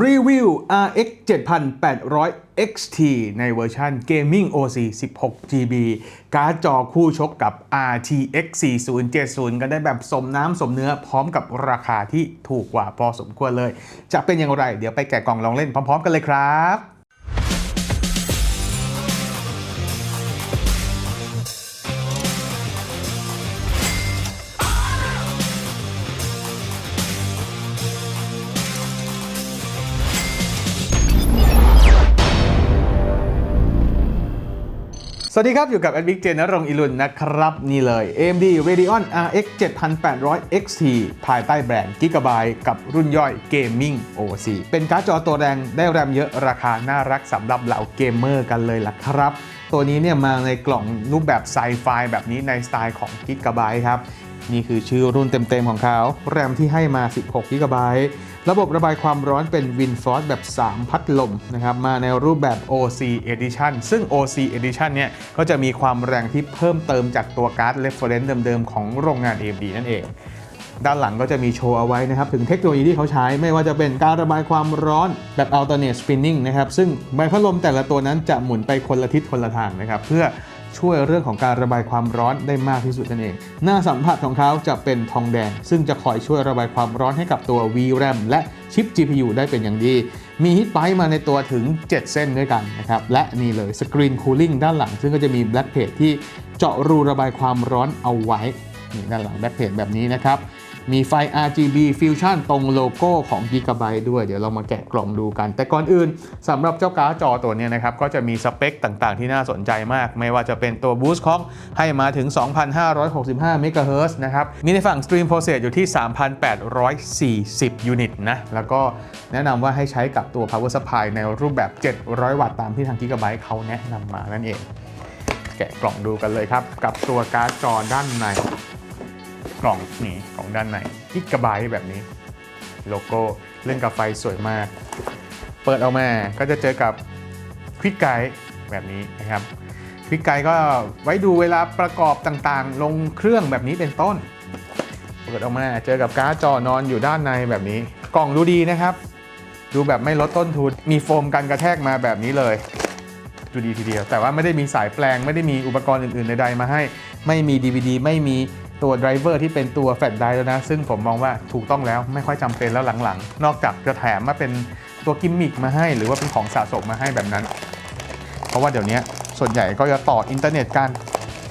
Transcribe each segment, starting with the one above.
รีวิว RX 7800 XT ในเวอร์ชัน Gaming OC 16 GB การ์ดจอคู่ชกกับ RTX 4070 กันได้แบบสมน้ำสมเนื้อพร้อมกับราคาที่ถูกกว่าพอสมควรเลย จะเป็นอย่างไร เดี๋ยวไปแกะกล่องลองเล่นพร้อมๆกันเลยครับ วัสดีครับ อยู่กับแอดวิกเจนนรงอิลุนนะครับ นี่เลย AMD Radeon RX 7800 XT ภายใต้แบรนด์ Gigabyte กับรุ่นย่อย Gaming OC เป็นการ์ดจอตัวแรงได้แรมเยอะราคาน่ารักสำหรับเหล่าเกมเมอร์กันเลยล่ะครับ ตัวนี้เนี่ยมาในกล่องรูปแบบไซไฟแบบนี้ในสไตล์ของ Gigabyte ครับ นี่คือชื่อรุ่นเต็มๆของเขา แรมที่ให้มา 16 g b ระบบระบายความร้อนเป็น WinForce แบบ 3 พัดลมนะครับ มาในรูปแบบ OC Edition ซึ่ง OC Edition เนี่ย ก็จะมีความแรงที่เพิ่มเติมจากตัวการ์ด Reference เดิมๆ ของโรงงาน AMD นั่นเอง ด้านหลังก็จะมีโชว์เอาไว้นะครับ ถึงเทคโนโลยีที่เขาใช้ไม่ว่าจะเป็นการระบายความร้อนแบบ alternate spinning นะครับ ซึ่งใบพัดลมแต่ละตัวนั้นจะหมุนไปคนละทิศคนละทางนะครับเพื่อ ช่วยเรื่องของการระบายความร้อนได้มากที่สุดนั่นเอง หน้าสัมผัสของเขาจะเป็นทองแดง ซึ่งจะคอยช่วยระบายความร้อนให้กับตัว VRAM และชิป GPU ได้เป็นอย่างดี มีฮิตไ i มาในตัวถึง 7 เส้นด้วยกันนะครับ และนี่เลยสกรีนคูลิ่งด้านหลัง ซึ่งก็จะมีแบล็คเพจที่เจาะรูระบายความร้อนเอาไว้นี่ด้านหลังแบล็คเพจแบบนี้นะครับ มีไฟ RGB Fusion ตรงโลโก้ของ Gigabyte ด้วย เดี๋ยวเรามาแกะกล่องดูกัน แต่ก่อนอื่นสำหรับเจ้าการ์ดจอตัวนี้นะครับ ก็จะมีสเปคต่างๆที่น่าสนใจมาก ไม่ว่าจะเป็นตัว Boost Clock ให้มาถึง 2,565 MHz นะครับ มีในฝั่ง Stream Process อยู่ที่ 3,840 ยูนิตนะ แล้วก็แนะนำว่าให้ใช้กับตัว Power Supply ในรูปแบบ 700 วัตต์ตามที่ทาง Gigabyte เขาแนะนำมานั่นเอง แกะกล่องดูกันเลยครับ กับตัวการ์ดจอด้านใน กล่องนี่กล่องด้านในกิกะไบต์แบบนี้ โลโก้เล่นกับไฟสวยมาก เปิดออกมาก็จะเจอกับควิกไกด์แบบนี้นะครับควิกไกด์ก็ไว้ดูเวลาประกอบต่างๆ ลงเครื่องแบบนี้เป็นต้น เปิดออกมาเจอกับการ์ดจอนอนอยู่ด้านในแบบนี้ กล่องดูดีนะครับ ดูแบบไม่ลดต้นทุนมีโฟมกันกระแทกมาแบบนี้เลยดูดีทีเดียว แต่ว่าไม่ได้มีสายแปลงไม่ได้มีอุปกรณ์อื่นๆใดๆมาให้ ไม่มี DVD ไม่มี ตัวไดรเวอร์ที่เป็นตัวแฟลชไดร์แล้วนะ ซึ่งผมมองว่าถูกต้องแล้วไม่ค่อยจำเป็นแล้วหลังๆ นอกจากจะแถมมาเป็นตัวกิมมิคมาให้ หรือว่าเป็นของสะสมมาให้แบบนั้น เพราะว่าเดี๋ยวนี้ส่วนใหญ่ก็จะต่ออินเทอร์เน็ตกัน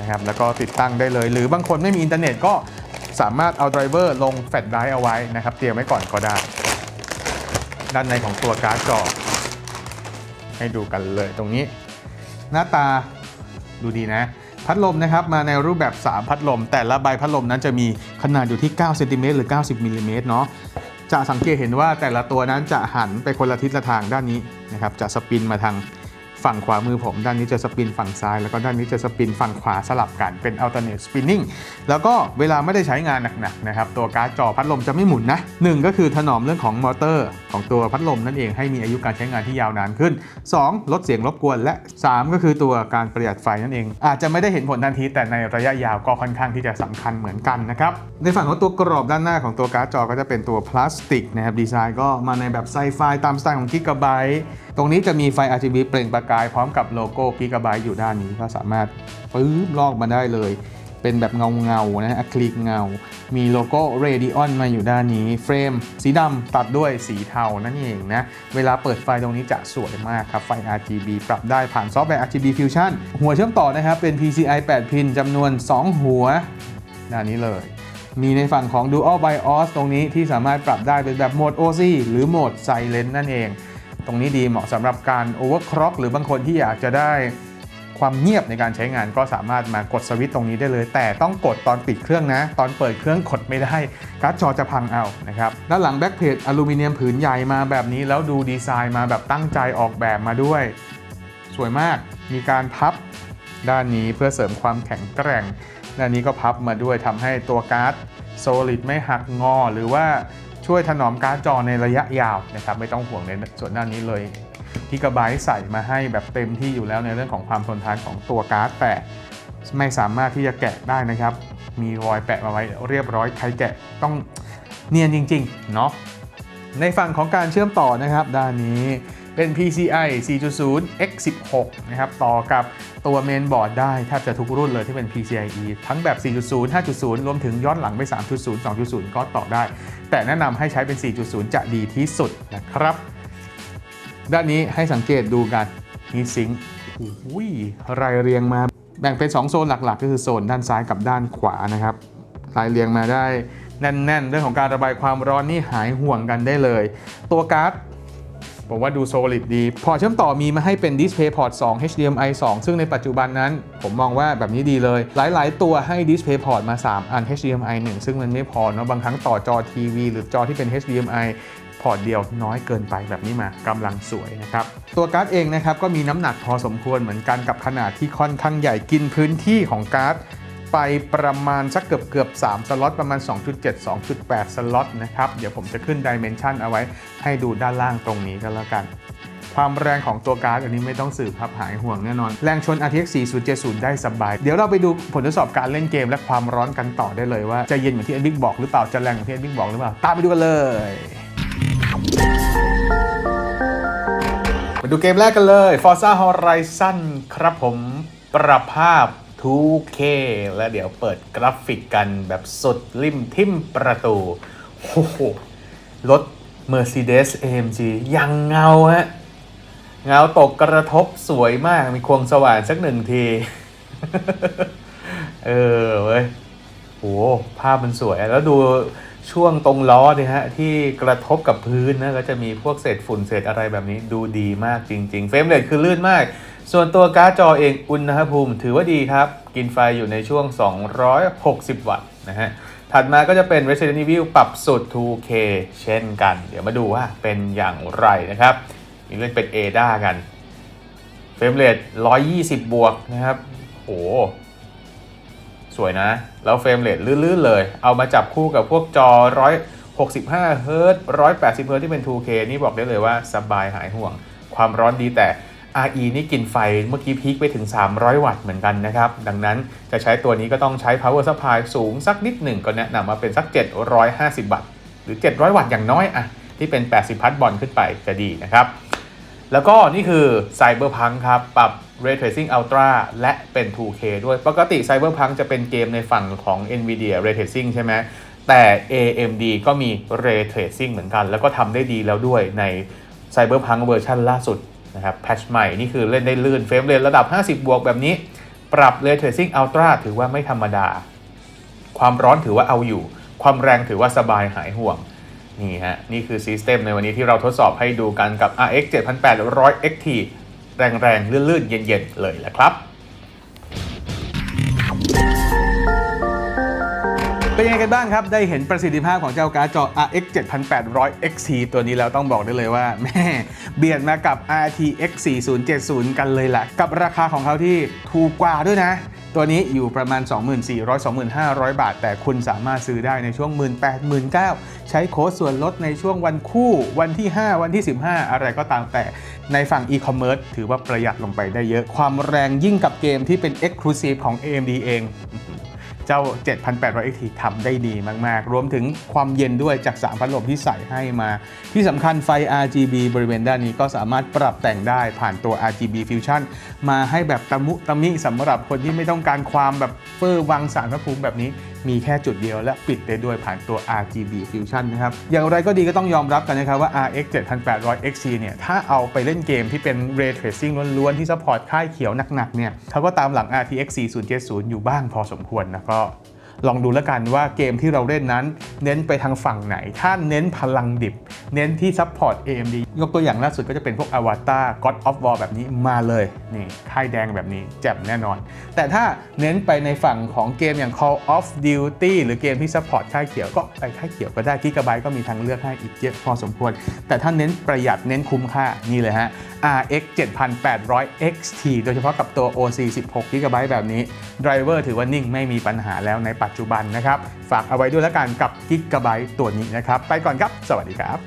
นะครับแล้วก็ติดตั้งได้เลย หรือบางคนไม่มีอินเทอร์เน็ตก็สามารถเอาไดรเวอร์ลงแฟลชไดร์เอาไว้นะครับเตรียมไว้ก่อนก็ได้ ด้านในของตัวการ์ดจอให้ดูกันเลยตรงนี้ หน้าตาดูดีนะ พัดลมนะครับมาในรูปแบบ 3 พัดลม แต่ละใบพัดลมนั้นจะมีขนาดอยู่ที่9เซนติเมตรหรือ 90มิลลิเมตรเนาะจะสังเกตเห็นว่าแต่ละตัวนั้นจะหันไปคนละทิศละทางด้านนี้นะครับจะสปินมาทาง ฝั่งขวามือผม ด้านนี้จะสปินฝั่งซ้าย แล้วก็ด้านนี้จะสปินฝั่งขวาสลับกันเป็น alternate spinning แล้วก็เวลาไม่ได้ใช้งานหนักๆนะครับตัวการ์ดจอพัดลมจะไม่หมุนนะหนึ่งก็คือถนอมเรื่องของมอเตอร์ ของตัวพัดลมนั่นเองให้มีอายุการใช้งานที่ยาวนานขึ้น 2. ลดเสียงรบกวนและ 3 ก็คือตัวการประหยัดไฟนั่นเอง อาจจะไม่ได้เห็นผลทันที แต่ในระยะยาวก็ค่อนข้างที่จะสำคัญเหมือนกันนะครับในฝั่งของตัวกรอบด้านหน้าของตัวการ์ดจอก็จะเป็นตัวพลาสติกนะครับดีไซน์ก็มาในแบบไซไฟตามสไตล์ของ Gigabyte ต ตรงนี้จะมีไฟ RGB เปล่งประกายพร้อมกับโลโก้ Gigabyte อยู่ด้านนี้ก็สามารถปื๊บลอกมาได้เลย เป็นแบบเงาเงานะอะคริลิกเงา มีโลโก้ Radeon มาอยู่ด้านนี้ เฟรม สีดำตัดด้วยสีเทานั่นเองนะ เวลาเปิดไฟตรงนี้จะสวยมากครับ ไฟ RGB ปรับได้ผ่านซอฟต์แวร์ RGB Fusion หัวเชื่อมต่อนะครับ เป็น PCI 8 พินจำนวน 2 หัวด้านนี้เลยมีในฝั่งของ Dual BIOS ตรงนี้ที่สามารถปรับได้เป็นแบบโหมด OC หรือโหมด Silent นั่นเอง ตรงนี้ดีเหมาะสำหรับการ overclock หรือบางคนที่อยากจะได้ความเงียบในการใช้งานก็สามารถมากดสวิตช์ตรงนี้ได้เลย แต่ต้องกดตอนปิดเครื่องนะ ตอนเปิดเครื่องกดไม่ได้ การ์ดจอจะพังเอานะครับด้านหลังแบ็กเพจอลูมิเนียมผืนใหญ่มาแบบนี้ แล้วดูดีไซน์มาแบบตั้งใจออกแบบมาด้วย สวยมากมีการพับด้านนี้เพื่อเสริมความแข็งแกร่งด้านนี้ก็พับมาด้วยทำให้ตัวการ์ดโซลิดไม่หักงอหรือว่า ช่วยถนอมการ์ดจอในระยะยาวนะครับไม่ต้องห่วงในส่วนด้านนี้เลยที่กระบายใส่มาให้แบบเต็มที่อยู่แล้วในเรื่องของความทนทานของตัวการ์ดแต่ไม่สามารถที่จะแกะได้นะครับ มีรอยแปะมาไว้เรียบร้อยใครแกะต้องเนียนจริงๆเนาะในฝั่งของการเชื่อมต่อนะครับ ด้านนี้ เป็น PCI 4.0 X 16 นะครับต่อกับตัวเมนบอร์ดได้แทบจะทุกรุ่นเลยที่เป็น PCIe ทั้งแบบ 4.0 5.0 รวมถึงย้อนหลังไป 3.0 2.0 ก็ต่อได้ แต่แนะนำให้ใช้เป็น 4.0 จะดีที่สุดนะครับ ด้านนี้ให้สังเกตดูกันมีซิงค์อุ้ยรายเรียงมาแบ่งเป็น 2 โซนหลักๆ ก็คือโซนด้านซ้ายกับด้านขวานะครับรายเรียงมาได้แน่น ๆ เรื่องของการระบายความร้อนนี่หายห่วงกันได้เลย ตัวการ์ด ผมว่าดูโซลิดดี พอร์ตเชื่อมต่อมีมาให้เป็น Display Port 2 HDMI 2 ซึ่งในปัจจุบันนั้น ผมมองว่าแบบนี้ดีเลย หลาย ๆ ตัวให้ Display Port มา 3 อัน HDMI 1 ซึ่งมันไม่พอเนาะบางครั้งต่อจอทีวีหรือจอที่เป็น HDMI พอร์ตเดียวน้อยเกินไปแบบนี้มากำลังสวยนะครับ ตัวการ์ดเองนะครับก็มีน้ำหนักพอสมควรเหมือนกันกับขนาดที่ค่อนข้างใหญ่กินพื้นที่ของการ์ด ไปประมาณสักเกือบเกือบ3สล็อตประมาณ 2.7 2.8 สล็อตนะครับ เดี๋ยวผมจะขึ้นดิเมนชันเอาไว้ให้ดูด้านล่างตรงนี้ก็แล้วกัน ความแรงของตัวการ์ดอันนี้ไม่ต้องสืบครับหายห่วงแน่นอน แรงชน RTX 4070 ได้สบาย เดี๋ยวเราไปดูผลทดสอบการเล่นเกมและความร้อนกันต่อได้เลยว่า จะเย็นเหมือนที่ NVIDIA บอกหรือเปล่าจะแรงเหมือนที่ NVIDIA บอกหรือเปล่าตามไปดูกันเลยมาดูเกมแรกกันเลย Forza Horizon ครับผมปรับภาพ 2K และเดี๋ยวเปิดกราฟิกกันแบบสุดริมทิมประตูโอ้โหรถ Mercedes AMG ยังเงาฮะ เงาตกกระทบสวยมากมีควงสว่านสักหนึ่งที เออเว้ยโหภาพมันสวย แล้วดูช่วงตรงล้อเนี่ยฮะ ที่กระทบกับพื้นนะ ก็จะมีพวกเศษฝุ่นเศษอะไรแบบนี้ดูดีมากจริง ๆ เฟรมเรทคือลื่นมาก ส่วนตัวการ์ดจอเองอุณหภูมิถือว่าดีครับ กินไฟอยู่ในช่วง 260 วัตต์นะฮะ ถัดมาก็จะเป็น Resident Evil ปรับสุด 2K เช่นกัน เดี๋ยวมาดูว่าเป็นอย่างไรนะครับนี่เล่นเป็น ADA กัน เฟรมเรท120 บวกนะครับโหสวยนะ แล้วเฟรมเรทลื่นๆเลย เอามาจับคู่กับพวกจอ165เฮิร์ต180เฮิร์ตที่เป็น 2K นี่บอกได้เลยว่าสบายหายห่วง ความร้อนดีแต่ RE นี่กินไฟเมื่อกี้พีคไปถึง 300 วัตต์เหมือนกันนะครับ ดังนั้นจะใช้ตัวนี้ก็ต้องใช้ power supply สูงสักนิดหนึ่งก็แนะนำมาเป็นสัก 750 วัตต์ หรือ 700 วัตต์อย่างน้อยอะที่เป็น 80 พัทบอลขึ้นไปจะดีนะครับ แล้วก็นี่คือ Cyberpunk ครับ ปรับ Ray Tracing Ultra และเป็น 2K ด้วย ปกติ Cyberpunk จะเป็นเกมในฝั่งของ Nvidia Ray Tracing ใช่ไหมแต่ AMD ก็มี Ray Tracing เหมือนกัน แล้วก็ทำได้ดีแล้วด้วยใน Cyberpunk เวอร์ชันล่าสุด นะครับแพทชใหม่นี่คือเล่นได้ลื่นเฟรมเรทระดับ 50 บวกแบบนี้ ปรับเลเทรซิ่งอัลตร้าถือว่าไม่ธรรมดา ความร้อนถือว่าเอาอยู่ ความแรงถือว่าสบายหายห่วง นี่ฮะ นี่คือซิสเต็มในวันนี้ที่เราทดสอบให้ดูกันกับ RX 7800 XT แรงๆ ลื่นๆ เย็นๆ เลยแหละครับ เป็นยังไงกันบ้างครับ ได้เห็นประสิทธิภาพของเจ้าการ์ดจอ RX 7800 XT ตัวนี้แล้วต้องบอกได้เลยว่าแม่เบียดมากับ RTX 4070 กันเลยแหละ กับราคาของเขาที่ถูกกว่าด้วยนะ ตัวนี้อยู่ประมาณ 2400-2500 บาท แต่คุณสามารถซื้อได้ในช่วง 18,000-19,000 ใช้โค้ดส่วนลดในช่วงวันคู่วันที่ 5 วันที่ 15 อะไรก็ตามแต่ในฝั่ง e-commerce ถือว่าประหยัดลงไปได้เยอะ ความแรงยิ่งกับเกมที่เป็น exclusive ของ AMD เอง เจ้า 7,800 XT ทำได้ดีมากๆ รวมถึงความเย็นด้วยจาก 3 พัดลมที่ใส่ให้มา ที่สำคัญไฟ RGB บริเวณด้านนี้ก็สามารถปรับแต่งได้ผ่านตัว RGB Fusion มาให้แบบตะมุตะมิสำหรับคนที่ไม่ต้องการความแบบเฟอร์วังสารพระภูมิแบบนี้มีแค่จุดเดียวและปิดได้ด้วยผ่านตัว RGB Fusion นะครับ อย่างไรก็ดีก็ต้องยอมรับกันนะครับว่า RX 7800 XT เนี่ย ถ้าเอาไปเล่นเกมที่เป็น Ray Tracing ล้วนๆ ที่ซัพพอร์ตค่ายเขียวหนักๆ เนี่ยเขาก็ตามหลัง RTX 4070 อยู่บ้างพอสมควรนะก็ ลองดูแล้วกันว่าเกมที่เราเล่นนั้น เน้นไปทางฝั่งไหน ถ้าเน้นพลังดิบ เน้นที่ซัพพอร์ต AMD ยกตัวอย่างล่าสุดก็จะเป็นพวก Avatar God of War แบบนี้มาเลยนี่ค่ายแดงแบบนี้แจ่มแน่นอน แต่ถ้าเน้นไปในฝั่งของเกมอย่าง Call of Duty หรือเกมที่ซัพพอร์ตค่ายเขียวก็ไปค่ายเขียวก็ได้กิกะไบต์ก็มีทางเลือกให้อีกเยอะพอสมควร แต่ถ้าเน้นประหยัดเน้นคุ้มค่านี่เลยฮะ RX 7800 XT โดยเฉพาะกับตัว OC 16 GB แบบนี้ไดรเวอร์ถือว่านิ่งไม่มีปัญหาแล้วในปัจจุบันนะครับ ฝากเอาไว้ด้วยแล้วกันกับ Gigabyte ตัวนี้นะครับ ไปก่อนครับ สวัสดีครับ